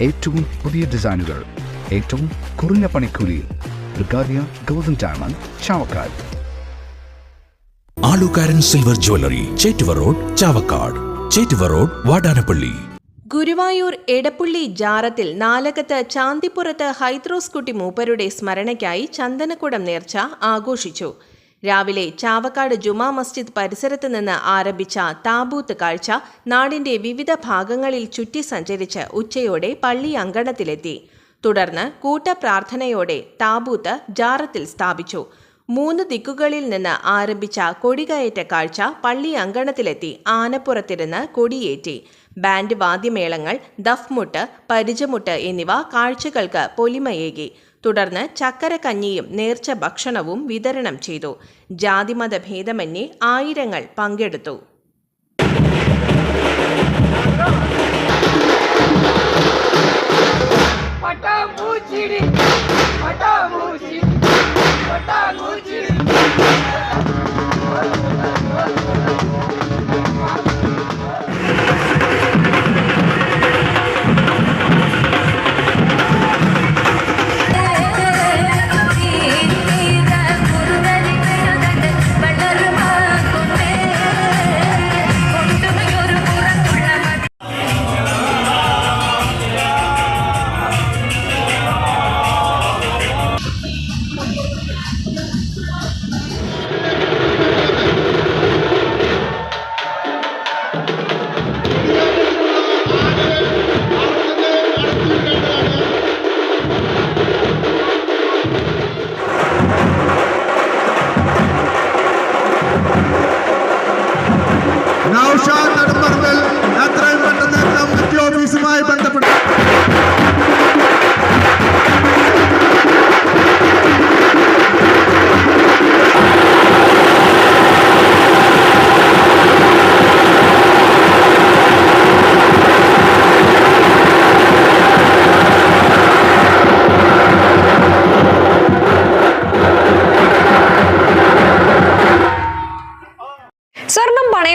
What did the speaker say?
ഏറ്റവും പുതിയ ഡിസൈനുകൾ ഏറ്റവും കുറഞ്ഞ പണിക്കൂലിയിൽ. ബ്രിഗാദിയ golden diamond Chavakkad. Alukkaran silver jewellery Chettuva road Chavakkad. Chettuva road Vadanappally. Guruvayur Edappully ജാറത്തിൽ Nalakath Chanthippurath Hydros Kutty മൂപ്പരുടെ സ്മരണയ്ക്കായി ചന്ദനക്കുടം നേർച്ച ആഘോഷിച്ചു. രാവിലെ ചാവക്കാട് ജുമാ മസ്ജിദ് പരിസരത്ത് നിന്ന് ആരംഭിച്ച താബൂത്ത് കാഴ്ച നാടിന്റെ വിവിധ ഭാഗങ്ങളിൽ ചുറ്റി സഞ്ചരിച്ച് ഉച്ചയോടെ പള്ളി അങ്കണത്തിലെത്തി. തുടർന്ന് കൂട്ടപ്രാർത്ഥനയോടെ താബൂത്ത് ജാറത്തിൽ സ്ഥാപിച്ചു. മൂന്ന് ദിക്കുകളിൽ നിന്ന് ആരംഭിച്ച കൊടികയറ്റ കാഴ്ച പള്ളി അങ്കണത്തിലെത്തി ആനപ്പുറത്തിരുന്ന് കൊടിയേറ്റി. ബാൻഡ് വാദ്യമേളങ്ങൾ ദഫ്മുട്ട് പരിചമുട്ട് എന്നിവ കാഴ്ചകൾക്ക് പൊലിമയേകി. തുടർന്ന് ചക്കരക്കഞ്ഞിയും നേർച്ച ഭക്ഷണവും വിതരണം ചെയ്തു. ജാതിമത ഭേദമന്യേ ആയിരങ്ങൾ പങ്കെടുത്തു. Thank you.